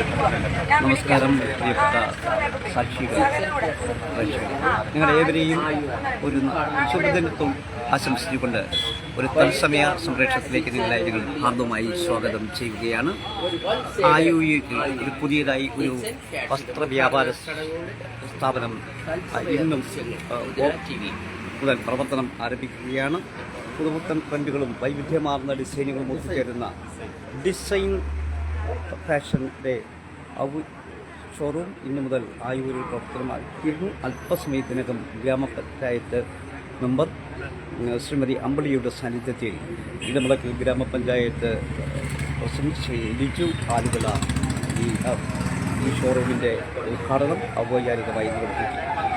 നമസ്കാരം പ്രിയപ്പെട്ട സാക്ഷികൾ നിങ്ങളേവരെയും ഒരു ശുഭദിനത്വം ആശംസിച്ചുകൊണ്ട് ഒരു തത്സമയ സംപ്രേഷണത്തിലേക്ക് നിങ്ങളെ ഞങ്ങൾ ഹാർദമായി സ്വാഗതം ചെയ്യുകയാണ്. ആയുക്ക് ഒരു പുതിയതായി ഒരു വസ്ത്രവ്യാപാര സ്ഥാപനം ഇന്നും മുതൽ പ്രവർത്തനം ആരംഭിക്കുകയാണ്. പുതുപുത്തൻ ട്രെൻഡുകളും വൈവിധ്യമാർന്ന ഡിസൈനുകളും ഒത്തുചേരുന്ന ഡിസൈൻ ഫാഷന്റെ ഔ- ഷോറൂം ഇന്നു മുതൽ ആയൂരിൽ പ്രവർത്തനമാക്കിയിരുന്നു അല്പസമയത്തിനകം ഗ്രാമപഞ്ചായത്ത് മെമ്പർ ശ്രീമതി അമ്പളിയുടെ സാന്നിധ്യത്തിൽ ഇടമുളക്കൽ ഗ്രാമപഞ്ചായത്ത് പ്രസിഡന്റ് ലിജു ആലുകള ഈ ഈ ഷോറൂമിന്റെ ഉദ്ഘാടനം ഔപചാരികമായി നിർവഹിച്ചു.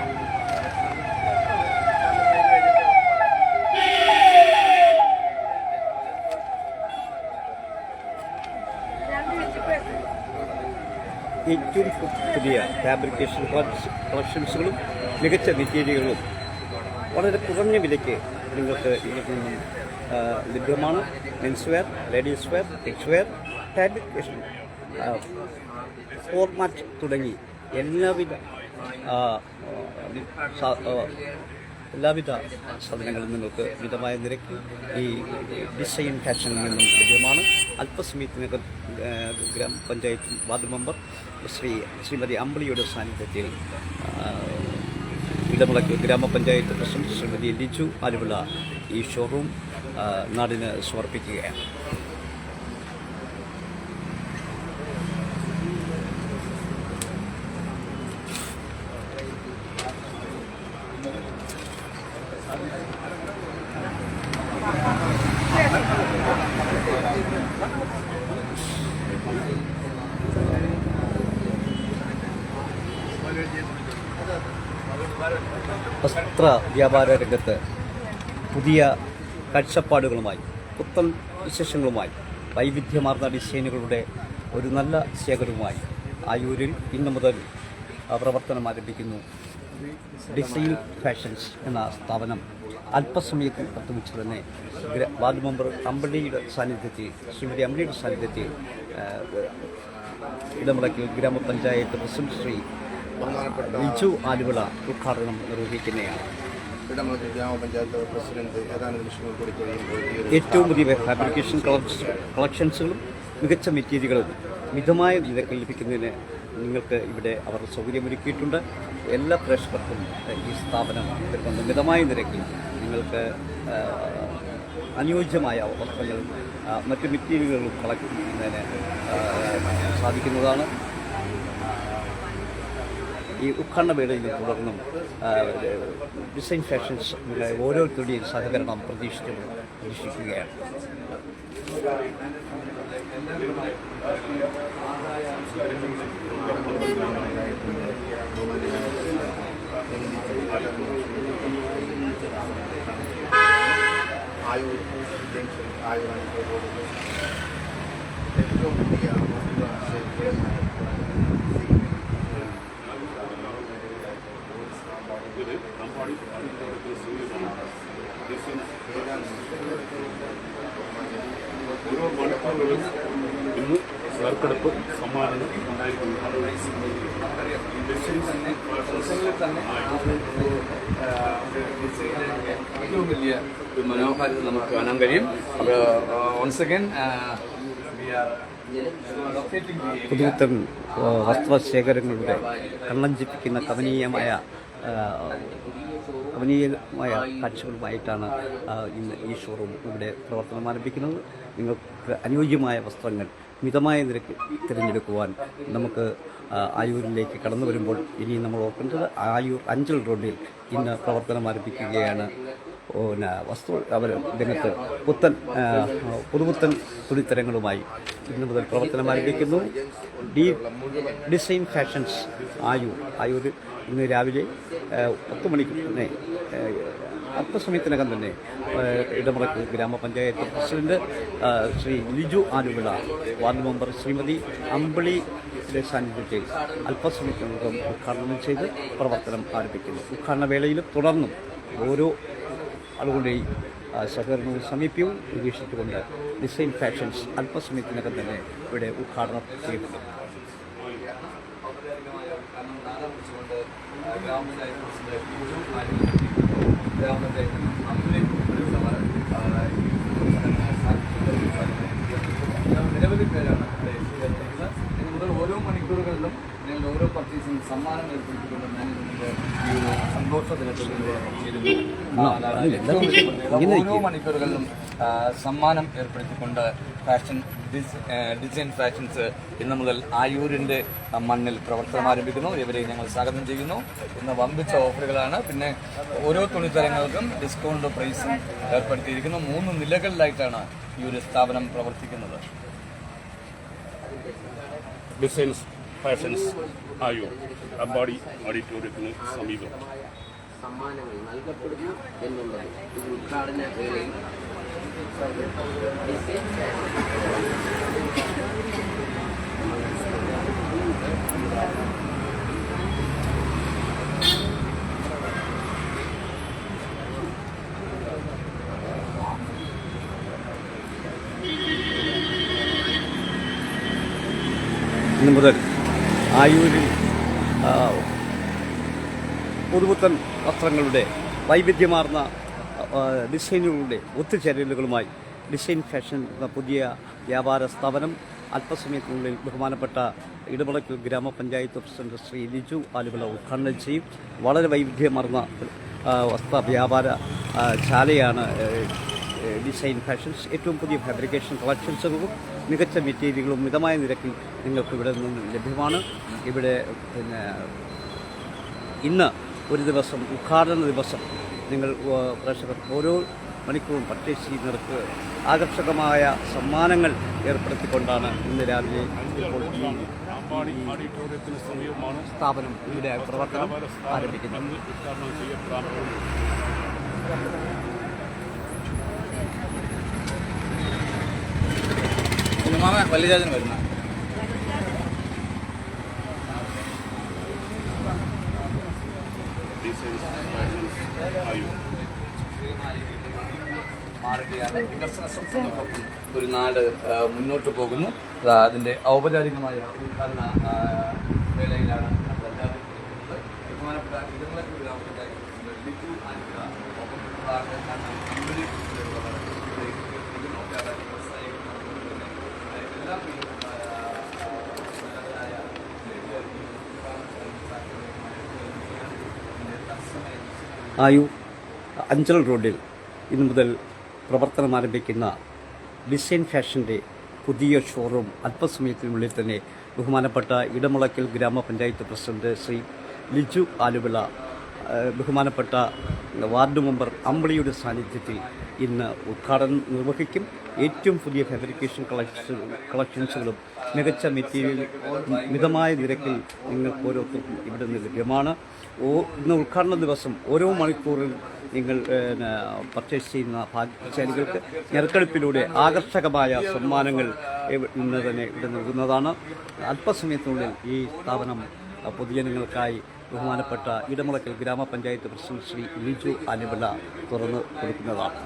ഏറ്റവും പുതിയ ഫാബ്രിക്കേഷൻ കളക്ഷൻസുകളും മികച്ച മെറ്റീരിയലുകളും വളരെ കുറഞ്ഞ വിലയ്ക്ക് നിങ്ങൾക്ക് ഇതിൽ നിന്നും ലഭ്യമാണ്. Men's wear ladies wear kids wear fabrication format തുടങ്ങി എല്ലാവിധ എല്ലാവിധ സാധനങ്ങളും നിങ്ങൾക്ക് മിതമായ നിരക്കിൽ ഈ ഡിസൈൻ ഫാഷനിൽ നിന്നും ലഭ്യമാണ്. അല്പസമയത്തിനകം ഗ്രാമപഞ്ചായത്ത് വാർഡ് മെമ്പർ ശ്രീ ശ്രീമതി അമ്പിളിയുടെ സാന്നിധ്യത്തിൽ ഇടമുളക്ക് ഗ്രാമപഞ്ചായത്ത് പ്രസിഡന്റ് ശ്രീമതി ലിജു ആലുവിള ഈ ഷോറൂം നാടിന് സമർപ്പിക്കുകയാണ്. വസ്ത്ര വ്യാപാര രംഗത്ത് പുതിയ കാഴ്ചപ്പാടുകളുമായി പുത്തൻ വിശേഷങ്ങളുമായി വൈവിധ്യമാർന്ന ഡിസൈനുകളുടെ ഒരു നല്ല ശേഖരവുമായി ആയൂരിൽ ഇന്നു മുതൽ പ്രവർത്തനം ആരംഭിക്കുന്നു. ഡിസൈൻ ഫാഷൻസ് എന്ന സ്ഥാപനം അല്പസമയത്തിൽ പ്രത്യേകിച്ച് തന്നെ വാർഡ് മെമ്പർ അമ്പള്ളിയുടെ സാന്നിധ്യത്തിൽ ശ്രീമതി അമ്പള്ളിയുടെ സാന്നിധ്യത്തിൽ ഇടമുടക്കിൽ ഗ്രാമപഞ്ചായത്ത് പ്രസിഡന്റ് ശ്രീ ലിജു ആലുവിള ഉദ്ഘാടനം നിർവഹിക്കുന്നതാണ് ഗ്രാമപഞ്ചായത്ത് പ്രസിഡന്റ് ഏതാനും നിമിഷങ്ങൾ കൂടി കഴിയുമ്പോൾ ഈ ഒരു ഏറ്റവും പുതിയ ഫാബ്രിക്കേഷൻ കളക്ഷൻ കളക്ഷൻസുകളും മികച്ച മെറ്റീരിയലുകളും മിതമായ നിരക്ക് ലഭിക്കുന്നതിന് നിങ്ങൾക്ക് ഇവിടെ അവർ സൗകര്യമൊരുക്കിയിട്ടുണ്ട്. എല്ലാ പ്രേക്ഷകർക്കും ഈ സ്ഥാപനം വരുന്ന മിതമായ നിരക്കിൽ നിങ്ങൾക്ക് അനുയോജ്യമായ വസ്ത്രങ്ങളും മറ്റ് മെറ്റീരിയലുകളും കളക്ട് ചെയ്യുന്നതിന് സാധിക്കുന്നതാണ്. ഈ ഉദ്ഘാടന വേളയിൽ തുടർന്നും ഡിസൈൻ ഫാഷൻസ് ഓരോരുത്തരുടെയും സഹകരണം പ്രതീക്ഷിച്ചു പ്രതീക്ഷിക്കുകയാണ്. ആയൂർ ജംഗ്ഷൻ ആയുർ ഇപ്പോൾ പോകുന്നത് ഏറ്റവും ഓരോ മണിക്കൂറുകളും ഇന്ന് നറുക്കെടുപ്പ് സമ്മാനങ്ങൾ ഏറ്റവും വലിയ ഒരു മനോഹാരിത നമുക്ക് കാണാൻ കഴിയും അപ്പോൾ വൺസ് അഗൈൻ പുതുത്തൻ വസ്ത്രശേഖരങ്ങളുടെ കണ്ണഞ്ചിപ്പിക്കുന്ന കമനീയമായ ആ, കമനീയമായ കാഴ്ചകളുമായിട്ടാണ് ഇന്ന് ഈ ഷോറൂം ഇവിടെ പ്രവർത്തനം ആരംഭിക്കുന്നത്. നിങ്ങൾക്ക് അനുയോജ്യമായ വസ്ത്രങ്ങൾ മിതമായ നിരക്ക് തിരഞ്ഞെടുക്കുവാൻ നമുക്ക് ആയൂരിലേക്ക് കടന്നു വരുമ്പോൾ ഇനി നമ്മൾ ഓർക്കേണ്ടത് ആയൂർ അഞ്ചൽ റോഡിൽ ഇന്ന് പ്രവർത്തനം ആരംഭിക്കുകയാണ്. പിന്നെ വസ്തു അവർ രംഗത്ത് പുത്തൻ പുതുപുത്തൻ തുണിത്തരങ്ങളുമായി ഇന്ന് മുതൽ പ്രവർത്തനം ആരംഭിക്കുന്നു. D design fashions Ayoor Ayoor ഇന്ന് രാവിലെ പത്ത് മണിക്ക് തന്നെ അല്പസമയത്തിനകം തന്നെ ഇടമുറക്ക് ഗ്രാമപഞ്ചായത്ത് president Shri Liju Aluvila ward member Shrimati Ambili സാന്നിധ്യത്തിൽ അല്പസമയത്തിനകം ഉദ്ഘാടനം ചെയ്ത് പ്രവർത്തനം ആരംഭിക്കുന്നു. ഉദ്ഘാടന വേളയിൽ തുടർന്നും ഓരോ ആളുകളുടെയും സഹകരണവും സമീപ്യവും പ്രതീക്ഷിച്ചുകൊണ്ട് ഡിസൈൻ ഫാഷൻസ് അല്പസമയത്തിനകം തന്നെ ഇവിടെ ഉദ്ഘാടനം ചെയ്യപ്പെടും ഗ്രാമപഞ്ചായത്ത് ആ, ഈ നിരവധി പേരാണ് ഇവിടെ എത്തിച്ചേർന്നിരിക്കുന്നത് ഇനി മുതൽ ഓരോ മണിക്കൂറുകളിലും നിങ്ങൾ ഓരോ പർച്ചേസിനും സമ്മാനം ഏർപ്പെടുത്തിക്കൊണ്ട് മാനേജ്മെന്റ് ഈ ഒരു സന്തോഷ ദിനത്തിൽ. ഓരോ മണിക്കൂറുകളിലും സമ്മാനം ഏർപ്പെടുത്തിക്കൊണ്ട് ഫാഷൻ ഡിസൈൻ ഫാഷൻസ് ഇന്ന് മുതൽ ആയൂരിന്റെ മണ്ണിൽ പ്രവർത്തനം ആരംഭിക്കുന്നു. ഇവരെ ഞങ്ങൾ സ്വാഗതം ചെയ്യുന്നു. ഇന്ന് വമ്പിച്ച ഓഫറുകളാണ്. പിന്നെ ഓരോ തുണിത്തരങ്ങൾക്കും ഡിസ്കൗണ്ട് പ്രൈസും ഏർപ്പെടുത്തിയിരിക്കുന്നു. മൂന്ന് നിലകളിലായിട്ടാണ് ഈ ഒരു സ്ഥാപനം പ്രവർത്തിക്കുന്നത്. ഡിസൈൻസ് ഫാഷൻസ് ആയൂർ അമ്പാടി ഓഡിറ്റോറിയത്തിന് സമീപം. സമ്മാനങ്ങൾ നൽകപ്പെടുന്നു എന്നുള്ളത് ഉദ്ഘാടന വേളയിൽ ഇന്ന് മുതൽ ആയൂരിൽ പുതുപുത്തൻ വസ്ത്രങ്ങളുടെ വൈവിധ്യമാർന്ന ഡിസൈനുകളുടെ ഒത്തുചേരലുകളുമായി ഡിസൈൻ ഫാഷൻ എന്ന പുതിയ വ്യാപാര സ്ഥാപനം അല്പസമയത്തിനുള്ളിൽ ബഹുമാനപ്പെട്ട ഇടമളയ്ക്കൽ ഗ്രാമപഞ്ചായത്ത് പ്രസിഡന്റ് ശ്രീ ലിജു ആലുവിള ഉദ്ഘാടനം ചെയ്യും. വളരെ വൈവിധ്യമാർന്ന വസ്ത്ര വ്യാപാര ശാലയാണ് ഡിസൈൻ ഫാഷൻസ്. ഏറ്റവും പുതിയ ഫാബ്രിക്കേഷൻ കളക്ഷൻസുകളും മികച്ച മെറ്റീരിയലുകളും മിതമായ നിരക്കിൽ നിങ്ങൾക്ക് ഇവിടെ നിന്ന് ലഭ്യമാണ്. ഇവിടെ പിന്നെ ഇന്ന് ഒരു ദിവസം ഉദ്ഘാടന ദിവസം നിങ്ങൾ പ്രേക്ഷകർ ഓരോ മണിക്കൂറും പർച്ചേസ് ചെയ്യുന്നവർക്ക് ആകർഷകമായ സമ്മാനങ്ങൾ ഏർപ്പെടുത്തിക്കൊണ്ടാണ് ഇന്ന് രാവിലെ ഓഡിറ്റോറിയത്തിന് സമീപമാണ് സ്ഥാപനം ഇവിടെ പ്രവർത്തനം ആരംഭിക്കുന്നത്. വലിയ വരുന്ന. ആയോ മാറുകയാണ് വികസന സ്വപ്നങ്ങൾക്കൊപ്പം ഒരു നാട് മുന്നോട്ട് പോകുന്നു അതാ അതിന്റെ ഔപചാരികമായ ഉദ്ഘാടന വേളയിലാണ് നമ്മളെല്ലാവരും. ബഹുമാനപ്പെട്ട ഇടങ്ങളൊക്കെ ഗ്രാമപഞ്ചായത്ത് പ്രസിഡന്റ് ലിജു ആൻഡ്ര, ഒപ്പമുള്ള ആൾക്കാരാണ് ഇവിടെ എത്തിയിരിക്കുന്നു. വ്യാപാരി വ്യവസായികൾ അതുപോലെ തന്നെ, ആ, എല്ലാ ആയു അഞ്ചൽ റോഡിൽ ഇന്നു മുതൽ പ്രവർത്തനം ആരംഭിക്കുന്ന ഡിസൈൻ ഫാഷന്റെ പുതിയ ഷോറൂം അല്പസമയത്തിനുള്ളിൽ തന്നെ ബഹുമാനപ്പെട്ട ഇടമുളക്കൽ ഗ്രാമപഞ്ചായത്ത് പ്രസിഡന്റ് ശ്രീ ലിജു ആലുവിള ബഹുമാനപ്പെട്ട വാർഡ് മെമ്പർ അമ്പിളിയുടെ സാന്നിധ്യത്തിൽ ഇന്ന് ഉദ്ഘാടനം നിർവഹിക്കും. ഏറ്റവും പുതിയ ഫാബ്രിക്കേഷൻ കളക്ഷൻ കളക്ഷൻസുകളും മികച്ച മെറ്റീരിയൽ മിതമായ നിരക്കിൽ നിങ്ങൾക്ക് ഓരോരുത്തർക്കും ഇവിടെ നിന്ന് ലഭ്യമാണ്. ഓ ഇന്ന് ഉദ്ഘാടന ദിവസം ഓരോ മണിക്കൂറിൽ നിങ്ങൾ പർച്ചേസ് ചെയ്യുന്ന ഭാഗ്യശാലികൾക്ക് ഞെറുക്കെടുപ്പിലൂടെ ആകർഷകമായ സമ്മാനങ്ങൾ ഇന്ന് തന്നെ ഇവിടെ നൽകുന്നതാണ്. അല്പസമയത്തിനുള്ളിൽ ഈ സ്ഥാപനം പൊതുജനങ്ങൾക്കായി ബഹുമാനപ്പെട്ട ഇടമുളക്കൽ ഗ്രാമപഞ്ചായത്ത് പ്രസിഡന്റ് ശ്രീ ലിജു ആലിബല തുറന്നു കൊടുക്കുന്നതാണ്.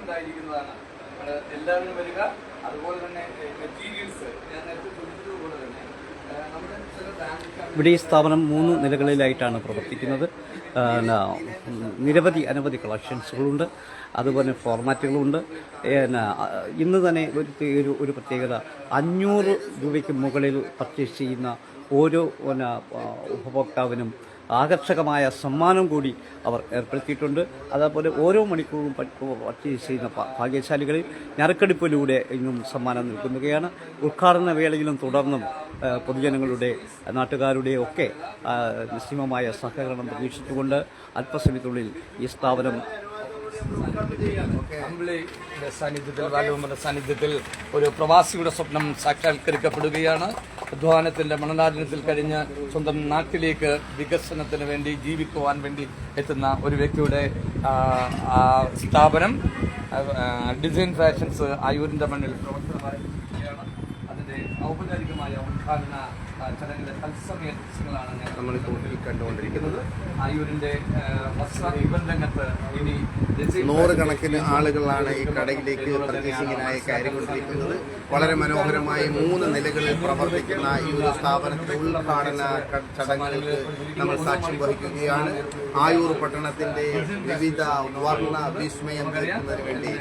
ഉണ്ടായിരിക്കുന്നതാണ്. നമ്മൾ എല്ലാവരും വരിക. അതുപോലെ തന്നെ മെറ്റീരിയൽസ് ഞാൻ നേരത്തെ ചോദിച്ചതുപോലെ തന്നെ ഇവിടെ ഈ സ്ഥാപനം മൂന്ന് നിലകളിലായിട്ടാണ് പ്രവർത്തിക്കുന്നത്. നിരവധി അനവധി കളക്ഷൻസുകളുണ്ട് അതുപോലെ ഫോർമാറ്റുകളുണ്ട് ഇന്ന് തന്നെ ഒരു ഒരു ഒരു പ്രത്യേകത അഞ്ഞൂറ് രൂപയ്ക്ക് മുകളിൽ പർച്ചേസ് ചെയ്യുന്ന ഓരോ ഉപഭോക്താവിനും ആകർഷകമായ സമ്മാനം കൂടി അവർ ഏർപ്പെടുത്തിയിട്ടുണ്ട്. അതേപോലെ ഓരോ മണിക്കൂറും പട്ടി ചെയ്യുന്ന ഭാഗ്യശാലികളിൽ ഞറുക്കെടുപ്പിലൂടെ ഇന്നും സമ്മാനം നൽകുകയാണ് ഉദ്ഘാടന വേളയിലും തുടർന്നും പൊതുജനങ്ങളുടെ നാട്ടുകാരുടെ ഒക്കെ നിസ്സീമമായ സഹകരണം പ്രതീക്ഷിച്ചുകൊണ്ട് അല്പസമയത്തുള്ളിൽ ഈ സ്ഥാപനം അമ്പിളിയുടെ സാന്നിധ്യത്തിൽ ബാലകുമാറിന്റെ സാന്നിധ്യത്തിൽ ഒരു പ്രവാസിയുടെ സ്വപ്നം സാക്ഷാത്കരിക്കപ്പെടുകയാണ്. അധ്വാനത്തിന്റെ മണലാചനത്തിൽ കഴിഞ്ഞ് സ്വന്തം നാട്ടിലേക്ക് വികസനത്തിന് വേണ്ടി ജീവിക്കുവാൻ വേണ്ടി എത്തുന്ന ഒരു വ്യക്തിയുടെ സ്ഥാപനം ഡിസൈൻ ഫാഷൻസ് ആയൂരിന്റെ മണ്ണിൽ പ്രവർത്തനം ആരംഭിക്കുകയാണ് അതിന്റെ ഔപചാരികമായ ഉദ്ഘാടന ആ, ചടങ്ങിന്റെ തത്സമയ ദൃശ്യങ്ങളാണ് നമ്മളിപ്പോൾ കണ്ടുകൊണ്ടിരിക്കുന്നത്. ആയൂരിന്റെ ആ, വസ്ത്ര രംഗത്ത് ഇനി നൂറുകണക്കിന് ആളുകളാണ് ഈ കടയിലേക്ക് പ്രതീക്ഷിക്കാനായി കയറിക്കൊണ്ടിരിക്കുന്നത് വളരെ മനോഹരമായി മൂന്ന് നിലകളിൽ പ്രവർത്തിക്കുന്ന ഈ ഒരു സ്ഥാപനത്തിന്റെ ഉദ്ഘാടന ചടങ്ങുകൾക്ക് നമ്മൾ സാക്ഷ്യം വഹിക്കുകയാണ്. ആയൂർ പട്ടണത്തിന്റെ വിവിധ വർണ വിസ്മയം കേൾക്കുന്നതിന് വേണ്ടി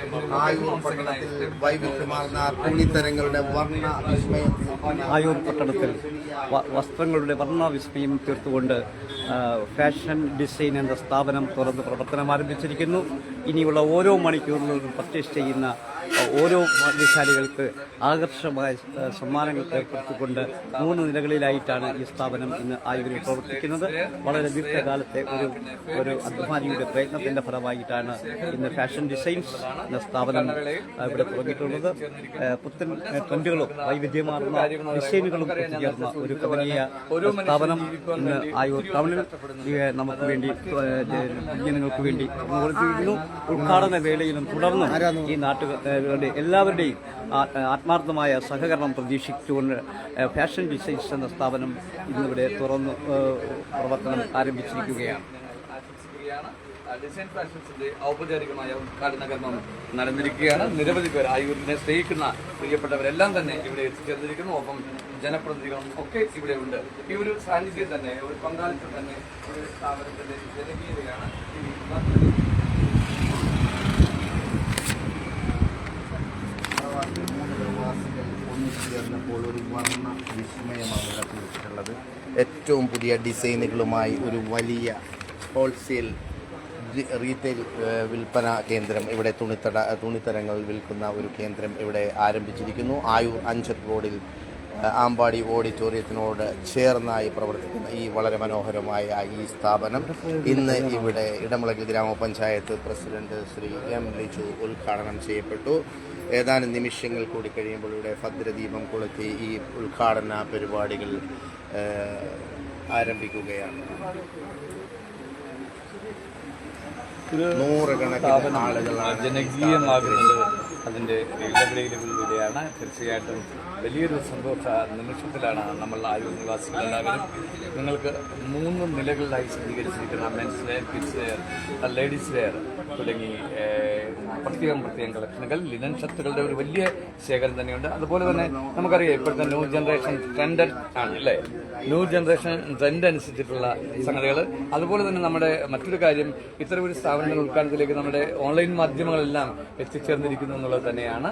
ആയൂർ പട്ടണത്തിൽ വൈവിധ്യമാർന്ന തുണിത്തരങ്ങളുടെ വർണ വിസ്മയം ആയൂർ പട്ടണത്തിൽ വസ്ത്രങ്ങളുടെ വർണവിസ്മയം തീർത്തുകൊണ്ട് ഫാഷൻ ഡിസൈൻ എന്ന സ്ഥാപനം തുറന്ന് പ്രവർത്തനം ആരംഭിച്ചിരിക്കുന്നു. ഇനിയുള്ള ഓരോ മണിക്കൂറിലും പർച്ചേസ് ചെയ്യുന്ന ഓരോ ഭാഗ്യശാലികൾക്ക് ആകർഷമായ ആ, സമ്മാനങ്ങൾ ഏർപ്പെടുത്തിക്കൊണ്ട് മൂന്ന് നിലകളിലായിട്ടാണ് ഈ സ്ഥാപനം ഇന്ന് ആയുർവേദം പ്രവർത്തിക്കുന്നത്. വളരെ ദീർഘകാലത്തെ ഒരു ഒരു അധ്വാനിയുടെ പ്രയത്നത്തിന്റെ ഫലമായിട്ടാണ് ഇന്ന് ഫാഷൻ ഡിസൈൻസ് എന്ന സ്ഥാപനം ഇവിടെ തുടങ്ങിയിട്ടുള്ളത്. പുത്തൻ ട്രെൻഡുകളും വൈവിധ്യമാർന്ന ഡിസൈനുകളും ചേർന്ന ഒരു കമ്പനിയ സ്ഥാപനം ഇന്ന് ആയുർ ഈ, നമുക്ക് വേണ്ടി ജനങ്ങൾക്ക് വേണ്ടി ഉദ്ഘാടന വേളയിലും തുടർന്നും ഈ നാട്ടുകാരുടെ എല്ലാവരുടെയും ആത്മാർത്ഥമായ സഹകരണം പ്രതീക്ഷിച്ചുകൊണ്ട് ഫാഷൻ ഡിസൈൻസ് എന്ന സ്ഥാപനം ഇന്നിവിടെ തുറന്ന് പ്രവർത്തനം ആരംഭിച്ചിരിക്കുകയാണ്. ഡിസൈൻ ഫാഷൻസിന്റെ ഔപചാരികമായ ഉദ്ഘാടന കർമ്മം നടന്നിരിക്കുകയാണ്. നിരവധി പേർ ആയൂരിനെ സ്നേഹിക്കുന്ന പ്രിയപ്പെട്ടവരെല്ലാം തന്നെ ഇവിടെ എത്തിച്ചേർന്നിരിക്കുന്നു. ഒപ്പം ജനപ്രതിനിധികളും ഒക്കെ ഇവിടെ ഉണ്ട്. ഈ ഒരു സാന്നിധ്യം തന്നെ ഒരു പങ്കാളിത്തം തന്നെ ഒരു സ്ഥാപനത്തിന്റെ ജനകീയതയാണ് ഈ വർദ്ധനവ്. പ്രവാസി മൂന്ന് പ്രവാസികൾ ഒന്നിച്ചേർന്നപ്പോൾ ഒരു വർണ വിസ്മയമാണ് ഇവിടെ ഏറ്റവും പുതിയ ഡിസൈനുകളുമായി ഒരു വലിയ ഹോൾസെയിൽ റീറ്റെയിൽ വിൽപ്പന കേന്ദ്രം ഇവിടെ തുണിത്തട തുണിത്തരങ്ങൾ വിൽക്കുന്ന ഒരു കേന്ദ്രം ഇവിടെ ആരംഭിച്ചിരിക്കുന്നു. ആയൂർ അഞ്ചത്ത് റോഡിൽ ആമ്പാടി ഓഡിറ്റോറിയത്തിനോട് ചേർന്നായി പ്രവർത്തിക്കുന്ന ഈ വളരെ മനോഹരമായ ഈ സ്ഥാപനം ഇന്ന് ഇവിടെ ഇടമുളക് ഗ്രാമപഞ്ചായത്ത് പ്രസിഡന്റ് ശ്രീ എം ലിജു ഉദ്ഘാടനം ചെയ്യപ്പെട്ടു. ഏതാനും നിമിഷങ്ങൾ കൂടി കഴിയുമ്പോൾ ഇവിടെ ഭദ്രദീപം കൊളുത്തി ഈ ഉദ്ഘാടന പരിപാടികൾ ആരംഭിക്കുകയാണ്. നൂറുകണക്കിന് ആളുകളാണ് ജനകീയമാകുന്നത് അതിന്റെ ഇടപെടലുകളിലൂടെയാണ് തീർച്ചയായിട്ടും വലിയൊരു സന്തോഷ നിമിഷത്തിലാണ് നമ്മൾ ആയുർ നിവാസികൾ എല്ലാവരും നിങ്ങൾക്ക് മൂന്ന് നിലകളിലായി സജ്ജീകരിച്ചിരിക്കുന്ന men's wear kids wear ladies wear തുടങ്ങി പ്രത്യേകം പ്രത്യേകം കളക്ഷനുകൾ. ലിനൻ ഷർട്ടുകളുടെ ഒരു വലിയ ശേഖരം തന്നെയുണ്ട്. അതുപോലെ തന്നെ നമുക്കറിയാം ഇപ്പോഴത്തെ ന്യൂ ജനറേഷൻ ട്രെൻഡ് ആണ് അല്ലേ? ന്യൂ ജനറേഷൻ ട്രെൻഡ് അനുസരിച്ചിട്ടുള്ള സംഗതികൾ അതുപോലെ തന്നെ നമ്മുടെ മറ്റൊരു കാര്യം ഇത്തരം ഒരു സ്ഥാപനങ്ങളുടെ ഉദ്ഘാടനത്തിലേക്ക് നമ്മുടെ ഓൺലൈൻ മാധ്യമങ്ങളെല്ലാം എത്തിച്ചേർന്നിരിക്കുന്നു എന്നുള്ളത് തന്നെയാണ്.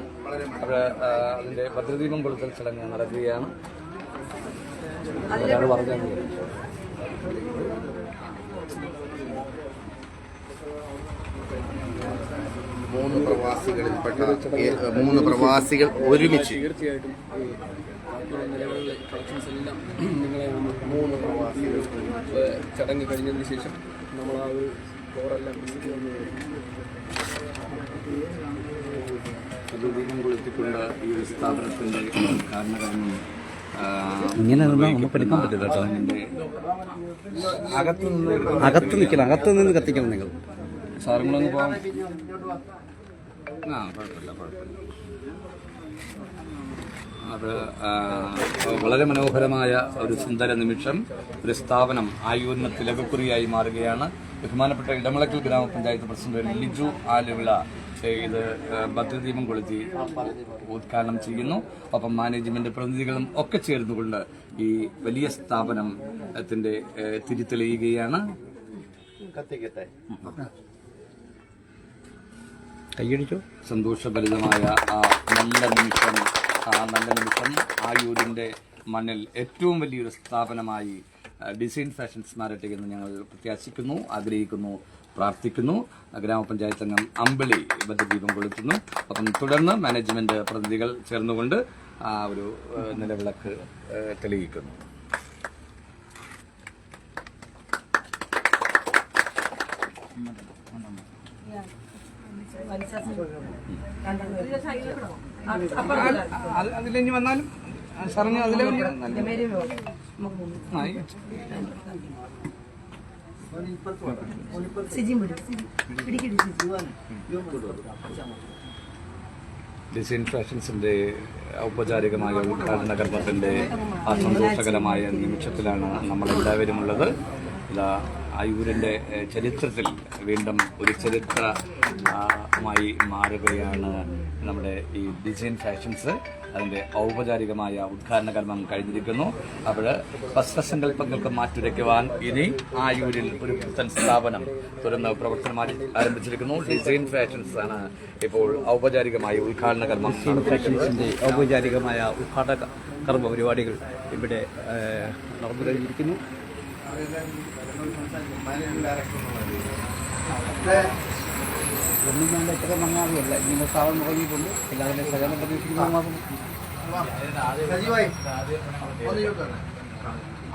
അവിടെ അതിന്റെ ഭദ്രദീപം കൊടുക്കൽ ചടങ്ങ് നടക്കുകയാണ്. ഒരാൾ മൂന്ന് പ്രവാസികളിൽപ്പെട്ട പെട്ട മൂന്ന് പ്രവാസികൾ ഒരുമിച്ച്. തീർച്ചയായിട്ടും ഈ നിലവിലെ കളക്ഷൻസ് എല്ലാം നിങ്ങളെ മൂന്ന് പ്രവാസികൾ ചടങ്ങ് കഴിഞ്ഞതിന് ശേഷം നമ്മൾ ആ ഒരു ഫ്ലോറെല്ലാം വിസിറ്റ് വന്ന് ഭദ്രദീപം കൊളുത്തിക്കൊണ്ട് ഈ ഒരു സ്ഥാപനത്തിന്റെ ഉദ്ഘാടനകർമ്മം ഇങ്ങനെ നിന്നാൽ നമുക്ക് എടുക്കാൻ പറ്റില്ല കേട്ടോ. അകത്തു നിന്ന് അകത്ത് നിൽക്കണം അകത്ത് നിന്ന് കത്തിക്കണം നിങ്ങൾ. സാറുകളൊന്ന് പോകാം ആ കുഴപ്പമില്ല കുഴപ്പമില്ല. അത് വളരെ മനോഹരമായ ഒരു സുന്ദര നിമിഷം ഒരു സ്ഥാപനം ആയൂരിന് തിലകക്കുറിയായി മാറുകയാണ്. ബഹുമാനപ്പെട്ട ഇടമളക്കൽ ഗ്രാമപഞ്ചായത്ത് പ്രസിഡന്റ് ലിജു ആലുവിള ഇത് ഭദ്രദീപം കൊളുത്തി ഉദ്ഘാടനം ചെയ്യുന്നു. ഒപ്പം മാനേജ്മെന്റ് പ്രതിനിധികളും ഒക്കെ ചേർന്നുകൊണ്ട് ഈ വലിയ സ്ഥാപനത്തിന്റെ തിരിതെളിയുകയാണ്. കത്തിക്കട്ടെ. കൈയടിച്ചോ. സന്തോഷഭരിതമായ ആ നല്ല നിമിഷം ആ നല്ല നിമിഷം ആയൂരിന്റെ മണ്ണിൽ ഏറ്റവും വലിയൊരു സ്ഥാപനമായി ഡിസൈൻ ഫാഷൻസ് മാറട്ടെ എന്ന് ഞങ്ങൾ പ്രത്യാശിക്കുന്നു ആഗ്രഹിക്കുന്നു പ്രാർത്ഥിക്കുന്നു. ഗ്രാമപഞ്ചായത്ത് അംഗം അമ്പിളി ബദ്ധദീപം കൊളുത്തുന്നു. അപ്പം തുടർന്ന് മാനേജ്മെന്റ് പ്രതിനിധികൾ ചേർന്നുകൊണ്ട് ആ ഒരു നിലവിളക്ക് ആ, അതിലെഞ്ഞ് വന്നാലും സാറിന് അതിലെ സിജിയും പിടി പിടിക്കടി സിജി. ഡിസൈൻ ഫാഷൻസിന്റെ ഔപചാരികമായ ഉദ്ഘാടന കർമ്മത്തിന്റെ ആ സന്തോഷകരമായ നിമിഷത്തിലാണ് നമ്മളെല്ലാവരും ഉള്ളത് ആയൂരിന്റെ ചരിത്രത്തിൽ വീണ്ടും ഒരു ചരിത്രമായി മാറുകയാണ് നമ്മുടെ ഈ ഡിസൈൻ ഫാഷൻസ്. അതിന്റെ ഔപചാരികമായ ഉദ്ഘാടന കർമ്മം കഴിഞ്ഞിരിക്കുന്നു. അപ്പോൾ വസ്ത്രസങ്കല്പങ്ങൾക്ക് മാറ്റുരയ്ക്കുവാൻ ഇനി ആയൂരിൽ ഒരു പുത്തൻ സ്ഥാപനം തുറന്ന് പ്രവർത്തനം ആരംഭിച്ചിരിക്കുന്നു. ഡിസൈൻ ഫാഷൻസ് ആണ് ഇപ്പോൾ ഔപചാരികമായ ഉദ്ഘാടന കർമ്മം. ഫാഷൻസിന്റെ ഔപചാരികമായ ഉദ്ഘാടന കർമ്മ പരിപാടികൾ ഇവിടെ നടന്നു കഴിഞ്ഞിരിക്കുന്നു. ഒന്നും വേണ്ട ഇത്ര മങ്ങാറിയല്ല ഇങ്ങനെ സ്ഥാപനം തുടങ്ങിയിട്ടുണ്ട്. എല്ലാവരുടെയും സഹകരണം പ്രതീക്ഷിക്കുന്ന മാത്രം.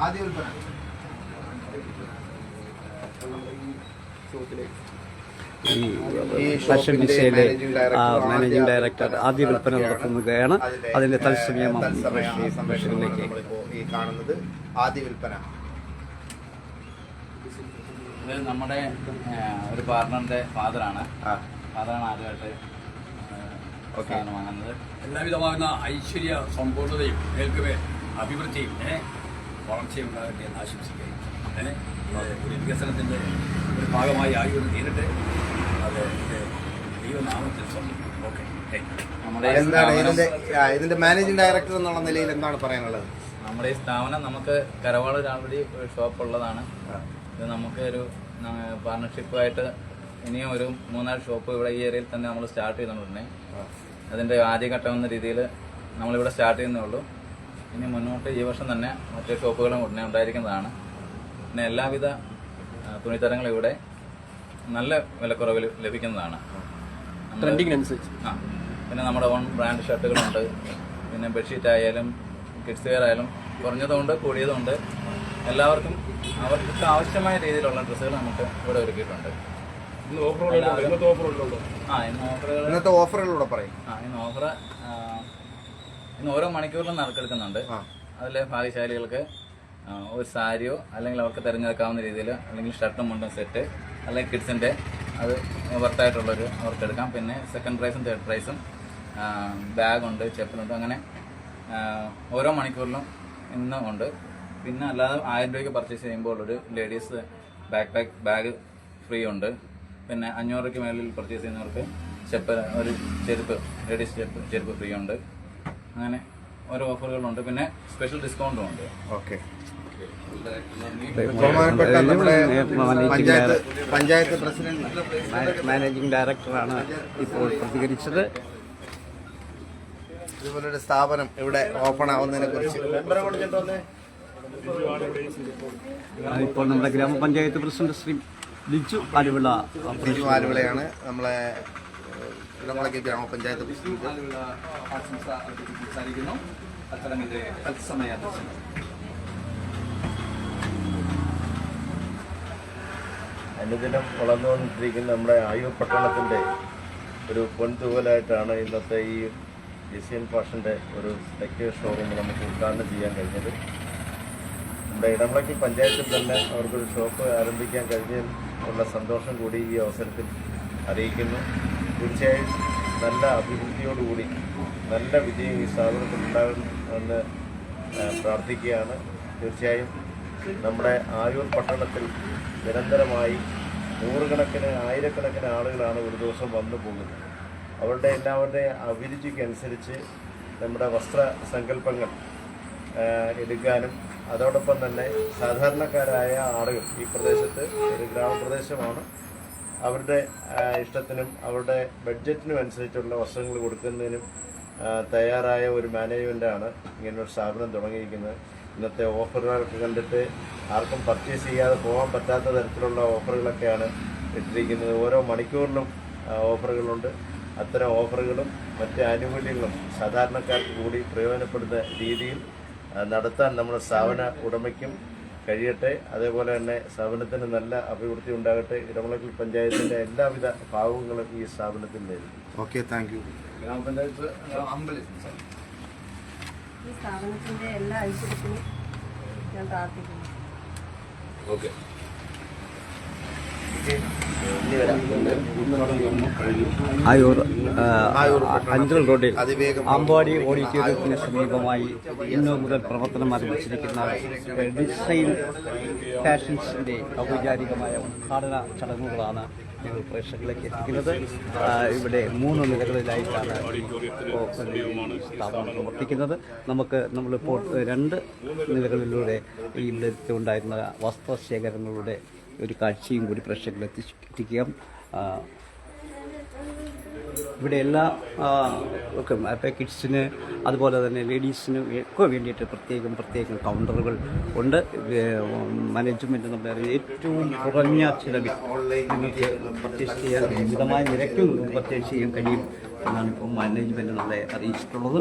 ആദ്യ ഈ ഫാഷൻ മാനേജിംഗ് ഡയറക്ടർ മാനേജിംഗ് ആദ്യ വിൽപ്പന നടത്തുന്നതാണ്. അതിന്റെ തത്സമയം ഈ കാണുന്നത് ആദ്യ വിൽപ്പന ഇത് നമ്മുടെ ഒരു പാർട്ണറിന്റെ ഫാദറാണ് ആ. ഫാദറാണ് ആദ്യമായിട്ട് സാധനം വാങ്ങുന്നത്. എല്ലാവിധമാകുന്ന ഐശ്വര്യ സമ്പൂർണതയും കേൾക്കുമേ അഭിവൃദ്ധിയും വളർച്ചയും ഉണ്ടാകട്ടെ എന്ന് ആശംസിക്കുകയും വികസനത്തിന്റെ ഒരു ഭാഗമായി ആയി ഒരു നേരിട്ട് അത്. ദൈവനാമത്തിൽ സ്വന്തം. ഓക്കെ നമ്മുടെ എന്താണ് ഇതിന്റെ ഇതിന്റെ മാനേജിംഗ് ഡയറക്ടർ എന്നുള്ള നിലയിൽ എന്താണ് പറയാനുള്ളത്? നമ്മുടെ ഈ സ്ഥാപനം നമുക്ക് കരവാളൂർ ആൾറെഡി ഷോപ്പ് ഉള്ളതാണ്. ഇത് നമുക്ക് ഒരു പാർട്ണർഷിപ്പായിട്ട് ഇനിയും ഒരു മൂന്നാൽ ഷോപ്പ് ഇവിടെ ഈ ഏരിയയിൽ തന്നെ നമ്മൾ സ്റ്റാർട്ട് ചെയ്തിട്ടുണ്ടേ അതിന്റെ ആദ്യഘട്ടം എന്ന രീതിയിൽ നമ്മളിവിടെ സ്റ്റാർട്ട് ചെയ്യുന്നേ ഉള്ളൂ. ഇനി മുന്നോട്ട് ഈ വർഷം തന്നെ മറ്റു ഷോപ്പുകളും ഉടനെ ഉണ്ടായിരിക്കുന്നതാണ്. പിന്നെ എല്ലാവിധ തുണിത്തരങ്ങളും ഇവിടെ നല്ല വിലക്കുറവിൽ ലഭിക്കുന്നതാണ്. ട്രെൻഡിങ് ട്രെൻഡിങ്ങിനനുസരിച്ച് ആ പിന്നെ നമ്മുടെ ഓൺ ബ്രാൻഡ് ഷർട്ടുകളുണ്ട് പിന്നെ ബെഡ്ഷീറ്റ് ആയാലും കിഡ്സ് വെയർ ആയാലും കുറഞ്ഞതുകൊണ്ട് കൂടിയതുകൊണ്ട് എല്ലാവർക്കും അവർക്ക് ആവശ്യമായ രീതിയിലുള്ള ഡ്രസ്സുകൾ നമുക്ക് ഇവിടെ ഒരുക്കിയിട്ടുണ്ട്. ആ ഇന്ന് ഓഫറുകൾ ഇന്നത്തെ ഓഫറുകളൂടെ പറയും. ആ ഇന്ന് ഓഫർ ഇന്ന് ഓരോ മണിക്കൂറിലും നറുക്കെടുക്കുന്നുണ്ട് അതിൽ അതിലെ ഭാഗ്യശാലികൾക്ക് ആ, ഒരു സാരിയോ അല്ലെങ്കിൽ അവർക്ക് തിരഞ്ഞെടുക്കാവുന്ന രീതിയിൽ അല്ലെങ്കിൽ ഷർട്ടും മുണ്ടും സെറ്റ് അല്ലെങ്കിൽ കിഡ്സിന്റെ അത് വർത്തായിട്ടുള്ളൊരു അവർക്ക് എടുക്കാം പിന്നെ സെക്കൻഡ് പ്രൈസും തേർഡ് പ്രൈസും ബാഗുണ്ട് ചെപ്പലുണ്ട് അങ്ങനെ ആ, ഓരോ മണിക്കൂറിലും ഇന്നും ഉണ്ട്. പിന്നെ അല്ലാതെ ആയിരം രൂപയ്ക്ക് പർച്ചേസ് ചെയ്യുമ്പോൾ ഒരു ladies backpack bag free ഉണ്ട്. പിന്നെ അഞ്ഞൂറ് രൂപയ്ക്ക് മേളിൽ പർച്ചേസ് ചെയ്യുന്നവർക്ക് ചെപ്പ് ഒരു ചെരുപ്പ് ലേഡീസ് ചെപ്പ് ചെരുപ്പ് ഫ്രീ ഉണ്ട്. അങ്ങനെ ഓരോ ഓഫറുകളുണ്ട് പിന്നെ സ്പെഷ്യൽ ഡിസ്കൗണ്ടും ഉണ്ട്. ഓക്കെ ബഹുമാനപ്പെട്ട നമ്മുടെ പഞ്ചായത്ത് പഞ്ചായത്ത് പ്രസിഡന്റ്. മാനേജിംഗ് ഡയറക്ടറാണ് ഇപ്പോൾ പ്രതികരിച്ചത്. ഇതുപോലൊരു സ്ഥാപനം ഇവിടെ ഓപ്പൺ ആവുന്നതിനെ കുറിച്ച് ഇപ്പോൾ നമ്മുടെ ഗ്രാമപഞ്ചായത്ത് പ്രസിഡന്റ് ശ്രീ ലിജു ആലുവിള ലിജു ആലുവിളയാണ് നമ്മളെ ഇടമുളയ്ക്ക് ഗ്രാമപഞ്ചായത്ത് പ്രസിഡന്റ്. ആശംസ സംസാരിക്കുന്നു തത്സമയ അനുദിനം വളർന്നുകൊണ്ടിരിക്കുന്ന നമ്മുടെ ആയൂർ പട്ടണത്തിന്റെ ഒരു പൊൻതൂവലായിട്ടാണ് ഇന്നത്തെ ഈ ഡിസൈൻ ഫാഷന്റെ ഒരു ടെക്സ്റ്റൈൽ ഷോറൂം നമുക്ക് ഉദ്ഘാടനം ചെയ്യാൻ കഴിഞ്ഞത്. നമ്മുടെ ഇടമളയ്ക്ക് പഞ്ചായത്തിൽ തന്നെ അവർക്കൊരു ഷോപ്പ് ആരംഭിക്കാൻ കഴിഞ്ഞുള്ള സന്തോഷം കൂടി ഈ അവസരത്തിൽ അറിയിക്കുന്നു. തീർച്ചയായും നല്ല അഭിവൃദ്ധിയോടുകൂടി നല്ല വിജയം ഈ സ്ഥാപനത്തിൽ ഉണ്ടാകുമെന്ന് പ്രാർത്ഥിക്കുകയാണ്. തീർച്ചയായും നമ്മുടെ ആയൂർ പട്ടണത്തിൽ നിരന്തരമായി നൂറുകണക്കിന് ആയിരക്കണക്കിന് ആളുകളാണ് ഒരു ദിവസം വന്നു പോകുന്നത്. അവരുടെ എല്ലാവരുടെയും അഭിരുചിക്കനുസരിച്ച് നമ്മുടെ വസ്ത്ര സങ്കല്പങ്ങൾ എടുക്കാനും അതോടൊപ്പം തന്നെ സാധാരണക്കാരായ ആളുകൾ ഈ പ്രദേശത്ത് ഒരു ഗ്രാമപ്രദേശമാണ്. അവരുടെ ഇഷ്ടത്തിനും അവരുടെ ബഡ്ജറ്റിനും അനുസരിച്ചുള്ള വസ്ത്രങ്ങൾ കൊടുക്കുന്നതിനും തയ്യാറായ ഒരു മാനേജ്മെന്റാണ് ഇങ്ങനൊരു സ്ഥാപനം തുടങ്ങിയിരിക്കുന്നത്. ഇന്നത്തെ ഓഫറുകളൊക്കെ കണ്ടിട്ട് ആർക്കും പർച്ചേസ് ചെയ്യാതെ പോകാൻ പറ്റാത്ത തരത്തിലുള്ള ഓഫറുകളൊക്കെയാണ് ഇട്ടിരിക്കുന്നത്. ഓരോ മണിക്കൂറിലും ഓഫറുകളുണ്ട്. അത്തരം ഓഫറുകളും മറ്റ് ആനുകൂല്യങ്ങളും സാധാരണക്കാർക്ക് കൂടി പ്രയോജനപ്പെടുന്ന രീതിയിൽ നടത്താൻ നമ്മുടെ സ്ഥാപന ഉടമയ്ക്കും കഴിയട്ടെ. അതേപോലെ തന്നെ സ്ഥാപനത്തിന് നല്ല അഭിവൃദ്ധി ഉണ്ടാകട്ടെ. ഇടമളക്കൽ പഞ്ചായത്തിന്റെ എല്ലാവിധ ഭാവങ്ങളും ഈ സ്ഥാപനത്തിൽ നേരിടും. ഓക്കെ താങ്ക് യു ഗ്രാമപഞ്ചായത്ത് അമ്പലം. ഈ സ്ഥാപനത്തിന്റെ എല്ലാ ഐശ്വര്യത്തിനും ഞാൻ പ്രാർത്ഥിക്കുന്നു. ഓക്കെ ആയൂർ അഞ്ചൽ റോഡിൽ അമ്പാടി ഓഡിറ്റോറിയത്തിന് സമീപമായി ഇന്നു മുതൽ പ്രവർത്തനം ആരംഭിച്ചിരിക്കുന്ന ഡിസൈൻ ഫാഷൻസിന്റെ ഔപചാരികമായ ഉദ്ഘാടന ചടങ്ങുകളാണ് ഞങ്ങൾ പ്രേക്ഷകരിലേക്ക് എത്തിക്കുന്നത്. ഇവിടെ മൂന്ന് നിലകളിലായിട്ടാണ് സ്ഥാപനം പ്രവർത്തിക്കുന്നത് നമുക്ക് നമ്മളിപ്പോൾ രണ്ട് നിലകളിലൂടെ ഈ ഇവിടുത്തെ ഉണ്ടായിരുന്ന വസ്ത്രശേഖരങ്ങളുടെ ഒരു കാഴ്ചയും കൂടി പ്രേക്ഷകരിൽ എത്തിച്ച് എത്തിക്കാം ഇവിടെ എല്ലാ ഒക്കെ കിഡ്സിന് അതുപോലെ തന്നെ ലേഡീസിന് ഒക്കെ വേണ്ടിയിട്ട് പ്രത്യേകം പ്രത്യേകം കൗണ്ടറുകൾ ഉണ്ട്. മാനേജ്മെന്റ് നമ്മുടെ പറയുന്നത് ഏറ്റവും കുറഞ്ഞ ചിലവിൽ നിങ്ങൾക്ക് പർച്ചേസ് ചെയ്യാൻ മിതമായ നിങ്ങൾക്ക് പർച്ചേസ് ചെയ്യാൻ കഴിയും. എന്നാണ് ഇപ്പോൾ മാനേജ്മെന്റ് നമ്മളെ അറിയിച്ചിട്ടുള്ളത്.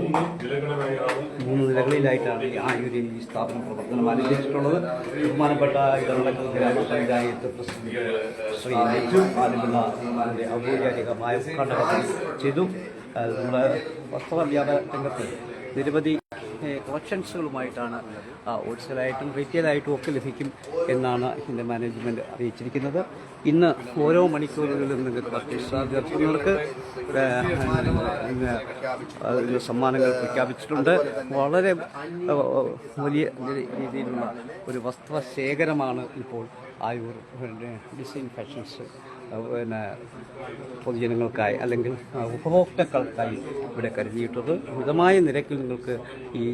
മൂന്ന് നിലകളിലായിട്ടാണ് ഈ ആയുരി ഈ സ്ഥാപനം പ്രവർത്തനം ആരംഭിച്ചിട്ടുള്ളത്. ബഹുമാനപ്പെട്ട ഇടവിളക്കൽ ഗ്രാമപഞ്ചായത്ത് പ്രസിഡന്റ് ശ്രീ അതിന്റെ ഔപചാരികമായ ഉദ്ഘാടനം ചെയ്തു. നമ്മുടെ വസ്ത്ര വ്യാപാര രംഗത്ത് നിരവധി കളക്ഷൻസുകളുമായിട്ടാണ് ഹോൾസെയിലായിട്ടും റീറ്റെയിലായിട്ടും ഒക്കെ ലഭിക്കും എന്നാണ് ഇതിന്റെ മാനേജ്മെന്റ് അറിയിച്ചിരിക്കുന്നത്. ഇന്ന് ഓരോ മണിക്കൂറുകളിലും നിങ്ങൾക്ക് പ്രത്യക്ഷങ്ങൾക്ക് സമ്മാനങ്ങൾ പ്രഖ്യാപിച്ചിട്ടുണ്ട്. വളരെ വലിയ രീതിയിലുള്ള ഒരു വസ്ത്രശേഖരമാണ് ഇപ്പോൾ ആയൂർ ഡിസൈൻ ഫാഷൻസ് പിന്നെ പൊതുജനങ്ങൾക്കായി അല്ലെങ്കിൽ ഉപഭോക്താക്കൾക്കായി ഇവിടെ കരുതിയിട്ടത് മിതമായ നിരക്കിൽ നിങ്ങൾക്ക് ഈ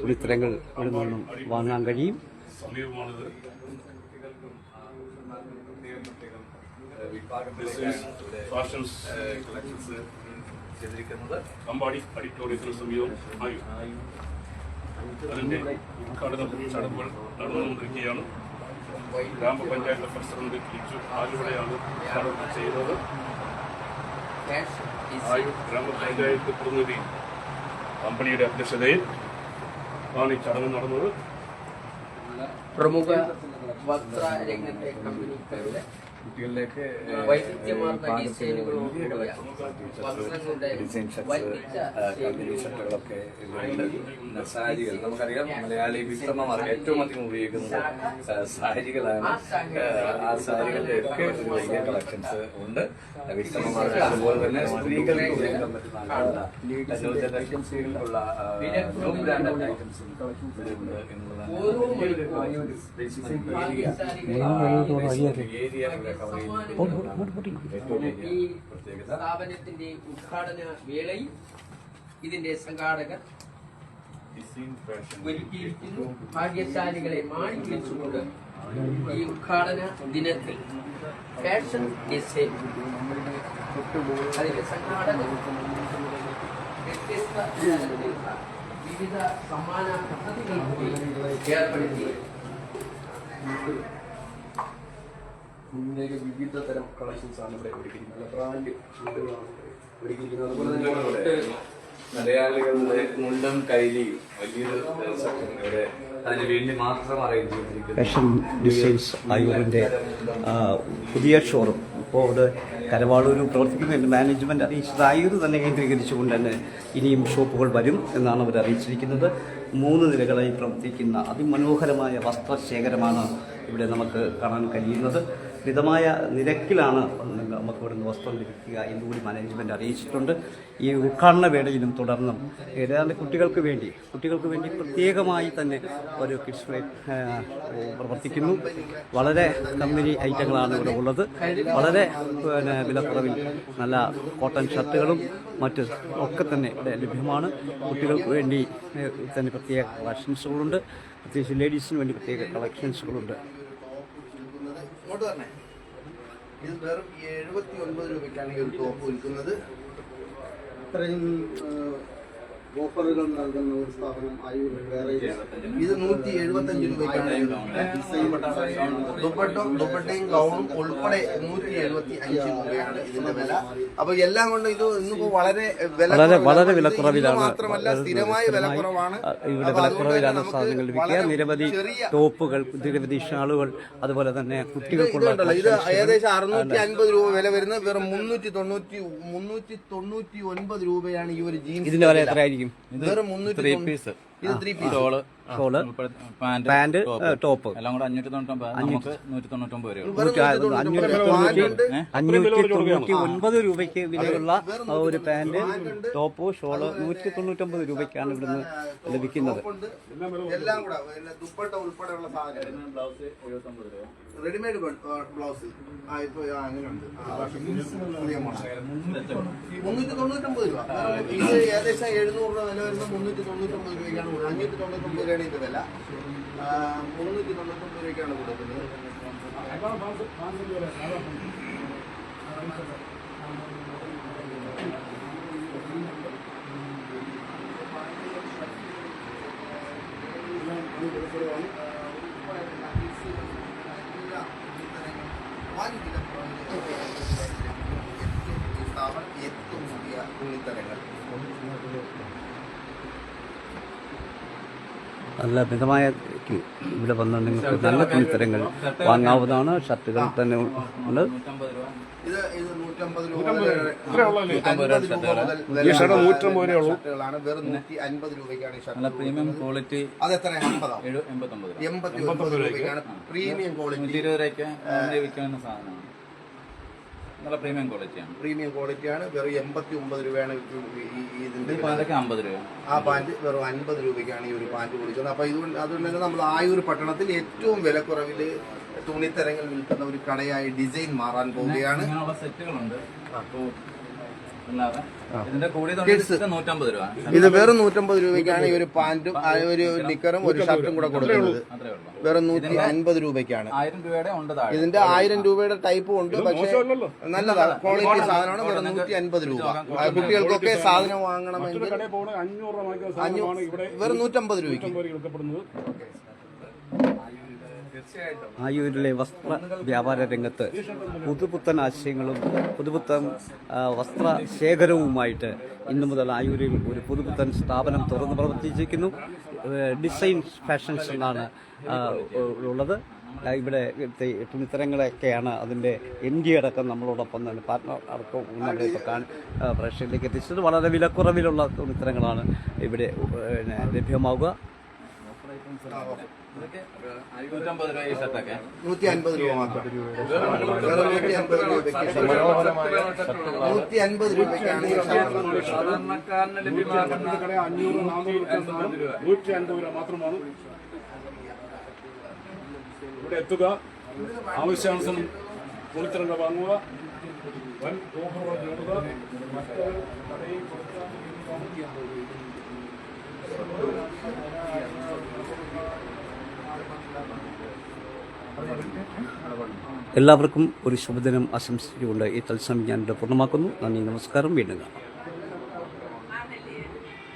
തുണിത്തരങ്ങൾ ഇവിടെ നിന്നും വാങ്ങാൻ കഴിയും. ചെയ്തിരിക്കുന്നത് ഉദ്ഘാടന ചടങ്ങുകൾ നടന്നുകൊണ്ടിരിക്കുകയാണ്. ഗ്രാമപഞ്ചായത്ത് പ്രസിഡന്റ് ലിജു ആലുവടെയാണ് ഉദ്ഘാടനം ചെയ്തത്. ആയു ഗ്രാമപഞ്ചായത്ത് പ്രതിനിധി കമ്പനിയുടെ അധ്യക്ഷതയിൽ ആണ് ഈ ചടങ്ങ് നടന്നത്. പ്രമുഖ വസ്ത്രരംഗത്തെ കമ്പനികളുടെ കുട്ടികളിലേക്ക് ഷർട്ടുകളൊക്കെ സാരികൾ നമുക്കറിയാം മലയാളി വിശ്രമമാർ ഏറ്റവും അധികം ഉപയോഗിക്കുന്നത് സാരികളാണ് ആ, സാരികളുടെ ഒക്കെ വലിയ കളക്ഷൻസ് ഉണ്ട് വിശ്രമമാർക്ക് അതുപോലെ തന്നെ സ്ത്രീകൾക്ക് ഉപയോഗിക്കാൻ പറ്റുന്ന ജനറേഷൻ ബ്രാൻഡ് ഐറ്റംസും എന്നുള്ളതാണ് ഏരിയ ഈ സ്ഥാപനത്തിന്റെ ഉദ്ഘാടന വേളയിൽ ഇതിന്റെ സംഘാടകർ ഒരുക്കിയിരിക്കുന്നു. ഭാഗ്യശാലികളെ വിളിച്ചുകൊണ്ട് ഈ ഉദ്ഘാടന ദിനത്തിൽ ഫാഷൻ ഡിസൈൻ അതിന്റെ സംഘാടകർ വ്യത്യസ്ത വിവിധ സമ്മാന പദ്ധതികൾ കൂടി ഏർപ്പെടുത്തി. കുഞ്ഞിലേക്ക് വിവിധ തരം കളക്ഷൻസ് ആണ് ഇവിടെ ഒരുക്കിയിരിക്കുന്നത്. നല്ല ബ്രാൻഡ് ഫുഡുകളാണ് ഒരുക്കിയിരിക്കുന്നത്. അതുപോലെ തന്നെ മലയാളികളുടെ മുണ്ടും കൈലിയും വലിയൊരു സെക്ഷൻ ഇവിടെ അതിന് വേണ്ടി മാത്രം അറേഞ്ച് ചെയ്തിരിക്കുന്നു ഫാഷൻ ഡിസൈൻസ് ആയൂരിന്റെ പുതിയ ഷോറൂം. ഇപ്പോൾ അത് കരവാളൂർ പ്രവർത്തിക്കുന്നുണ്ട്. മാനേജ്മെന്റ് അറിയിച്ചത് ആയൂർ തന്നെ കേന്ദ്രീകരിച്ചുകൊണ്ട് തന്നെ ഇനിയും ഷോപ്പുകൾ വരും എന്നാണ് അവർ അറിയിച്ചിരിക്കുന്നത്. മൂന്ന് നിലകളായി പ്രവർത്തിക്കുന്ന അതിമനോഹരമായ വസ്ത്രശേഖരമാണ് ഇവിടെ നമുക്ക് കാണാൻ കഴിയുന്നത്. മിതമായ നിരക്കിലാണ് നമുക്ക് ഇവിടുന്ന് വസ്ത്രം ലഭിക്കുക എന്നുകൂടി മാനേജ്മെന്റ് അറിയിച്ചിട്ടുണ്ട്. ഈ ഉദ്ഘാടന വേളയിലും തുടർന്നും ഏതാണ്ട് കുട്ടികൾക്ക് വേണ്ടി കുട്ടികൾക്ക് വേണ്ടി പ്രത്യേകമായി തന്നെ ഒരു കിഡ്സ് പ്രവർത്തിക്കുന്നു. വളരെ കമ്പനി ഐറ്റങ്ങളാണ് ഇവിടെ ഉള്ളത്. വളരെ പിന്നെ വിലക്കുറവിൽ നല്ല കോട്ടൺ ഷർട്ടുകളും മറ്റ് ഒക്കെ തന്നെ ഇവിടെ ലഭ്യമാണ്. കുട്ടികൾക്ക് വേണ്ടി തന്നെ പ്രത്യേക കളക്ഷൻസുകളുണ്ട് പ്രത്യേകിച്ച് ലേഡീസിന് വേണ്ടി പ്രത്യേക കളക്ഷൻസുകളുണ്ട് ഇങ്ങോട്ട് പറഞ്ഞേ ഇത് വെറും എഴുപത്തി ഒൻപത് രൂപയ്ക്കാണ് ഈ ഒരു ടോപ്പ് വിൽക്കുന്നത്. ഇത്രയും ഓഫറുകൾ നൽകുന്ന ഒരു സ്ഥാപനം ആയൂർ വേറെ ഇത് നൂറ്റി എഴുപത്തി അഞ്ച് രൂപയ്ക്കാണ് ദുപ്പട്ടും ദുപ്പട്ടയും ഗൗണും ഉൾപ്പെടെ നൂറ്റി എഴുപത്തി അഞ്ച് രൂപയാണ് ഇതിന്റെ വില. അപ്പൊ എല്ലാം കൊണ്ടും ഇത് ഇന്നിപ്പോ വളരെ വില വളരെ വളരെ വിലക്കുറവിലാണ്. മാത്രമല്ല സ്ഥിരമായ വിലക്കുറവാണ്. ഇവിടെ വിലക്കുറവിലാണ് സാധനങ്ങൾ ലഭിക്കുക നിരവധി ചെറിയ ടോപ്പുകൾ നിരവധി ഷാളുകൾ അതുപോലെ തന്നെ കുട്ടികൾക്കുള്ള ഇത് ഏകദേശം അറുന്നൂറ്റി അൻപത് രൂപ വില വരുന്ന വെറും മുന്നൂറ്റി തൊണ്ണൂറ്റി മുന്നൂറ്റി തൊണ്ണൂറ്റി ഒൻപത് രൂപയാണ് ഈ ഒരു ജീൻസ് ഇതിന്റെ വില. എത്രയായിരിക്കും? ഇത് three piece shawl pant pant top എല്ലാം കൂടെ അഞ്ഞൂറ്റി നമുക്ക് നൂറ്റി തൊണ്ണൂറ്റി ഒൻപത് രൂപയ്ക്ക് വിലയുള്ള ഒരു പാന്റ് ടോപ്പ് ഷോൾ നൂറ്റി തൊണ്ണൂറ്റൊമ്പത് രൂപയ്ക്കാണ് ഇവിടുന്ന് ലഭിക്കുന്നത്. എല്ലാം കൂടെ ദുപ്പട്ട ഉൾപ്പെടെയുള്ള സാധനം ബ്ലൗസ് എഴുപത്തൊമ്പത് രൂപ. Readymade blouse. അങ്ങനെയുണ്ട്. ഏകദേശം എഴുന്നൂറ് രൂപ. വില വരുന്ന മുന്നൂറ്റി തൊണ്ണൂറ്റൊമ്പത് രൂപയ്ക്കാണ് അഞ്ഞൂറ്റി തൊണ്ണൂറ്റൊമ്പത് രൂപയാണ് ഇത് വില. മുന്നൂറ്റി തൊണ്ണൂറ്റൊമ്പത് രൂപയ്ക്കാണ് കൊടുക്കുന്നത് നല്ല മിതമായ ഇവിടെ വന്ന് നിങ്ങൾക്ക് നല്ല തുണിത്തരങ്ങൾ വാങ്ങാവുന്നതാണ്. ഷർട്ടുകൾ തന്നെ ഉണ്ട്. നൂറ്റമ്പത് രൂപ ഇത് ഇത് നൂറ്റമ്പത് രൂപ ഇത്രേ ഉള്ളൂ അല്ലേ? ഈ ഷർട്ട് നൂറ്റമ്പത് രൂപയേ വെറും നൂറ്റി അൻപത് രൂപയ്ക്കാണ് നല്ല പ്രീമിയം ക്വാളിറ്റി പ്രീമിയം ക്വാളിറ്റി ഇരുപത് രൂപയ്ക്ക് അങ്ങനെ വിൽക്കുന്ന സാധനമാണ്. നല്ല പ്രീമിയം ക്വാളിറ്റിയാണ്. പ്രീമിയം ക്വാളിറ്റിയാണ്. വെറും എൺപത്തി ഒമ്പത് രൂപയാണ് ഈ- ഇതിന്റെ. പാലൊക്കെ അമ്പത് രൂപ. ആ പാന്റ് വെറും അൻപത് രൂപയ്ക്കാണ് ഈ ഒരു പാന്റ് കൊടുക്കുന്നത് അപ്പോൾ ഇതുകൊണ്ട് അതുകൊണ്ട് തന്നെ നമ്മൾ ആയൂർ പട്ടണത്തിൽ ഏറ്റവും വിലക്കുറവിൽ തുണിത്തരങ്ങൾ വിൽക്കുന്ന ഒരു കടയായി ഡിസൈൻ മാറാൻ പോവുകയാണ്. സെറ്റുകളുണ്ട്. അപ്പോൾ ഇത് വെറും നൂറ്റമ്പത് രൂപയ്ക്കാണ് ഈ ഒരു പാന്റും ആ ഒരു നിക്കറും ഒരു ഷർട്ടും കൂടെ കൊടുക്കുന്നത്. വെറും നൂറ്റി അൻപത് രൂപയ്ക്കാണ്. ആയിരം രൂപയുടെ ഉണ്ട് ഇതിന്റെ ആയിരം രൂപയുടെ ടൈപ്പും ഉണ്ട് പക്ഷേ നല്ലതാണ് ക്വാളിറ്റി സാധനമാണ് വെറും നൂറ്റി അൻപത് രൂപ. കുട്ടികൾക്കൊക്കെ സാധനം വാങ്ങണമെങ്കിൽ വെറും നൂറ്റമ്പത് രൂപയ്ക്ക്. ആയൂരിലെ വസ്ത്ര വ്യാപാര രംഗത്ത് പുതുപുത്തൻ ആശയങ്ങളും പുതുപുത്തൻ വസ്ത്ര ശേഖരവുമായിട്ട് ഇന്നു മുതൽ ആയൂരിൽ ഒരു പുതുപുത്തൻ സ്ഥാപനം തുറന്ന് പ്രവർത്തിച്ചിരിക്കുന്നു. ഡിസൈൻ ഫാഷൻസ് എന്നാണ് ഉള്ളത്. ഇവിടെ തുണിത്തരങ്ങളൊക്കെയാണ് അതിന്റെ എം ഡി അടക്കം നമ്മളോടൊപ്പം തന്നെ പാർട്ട്ണർ അടക്കം നമ്മളിപ്പോൾ കാണാൻ പ്രേക്ഷകരിലേക്ക് എത്തിച്ചത്. വളരെ വിലക്കുറവിലുള്ള തുണിത്തരങ്ങളാണ് ഇവിടെ ലഭ്യമാവുക. നൂറ്റി അൻപത് രൂപ മാത്രം. നൂറ്റി അൻപത് രൂപയ്ക്കാണ് ഈ ഷർട്ട് സാധാരണക്കാരന് ലഭ്യമാകുന്ന കട അഞ്ഞൂറ് നാനൂറ് നൂറ്റി അൻപത് രൂപ. മാത്രമാണ്. ഇവിടെ എത്തുക. ആവശ്യാനുസരണം തുണിത്തരങ്ങൾ വാങ്ങുക. വൻ ഓഫറുകൾ നേടുക. മറ്റ് കടയിൽ കൊടുക്കുക എല്ലാവർക്കും ഒരു ശുഭദിനം ആശംസിച്ചുകൊണ്ട് ഈ തത്സമയം ഞാൻ ഇവിടെ പൂർണമാക്കുന്നു. നന്ദി നമസ്കാരം. വീണ്ടും കാണാം.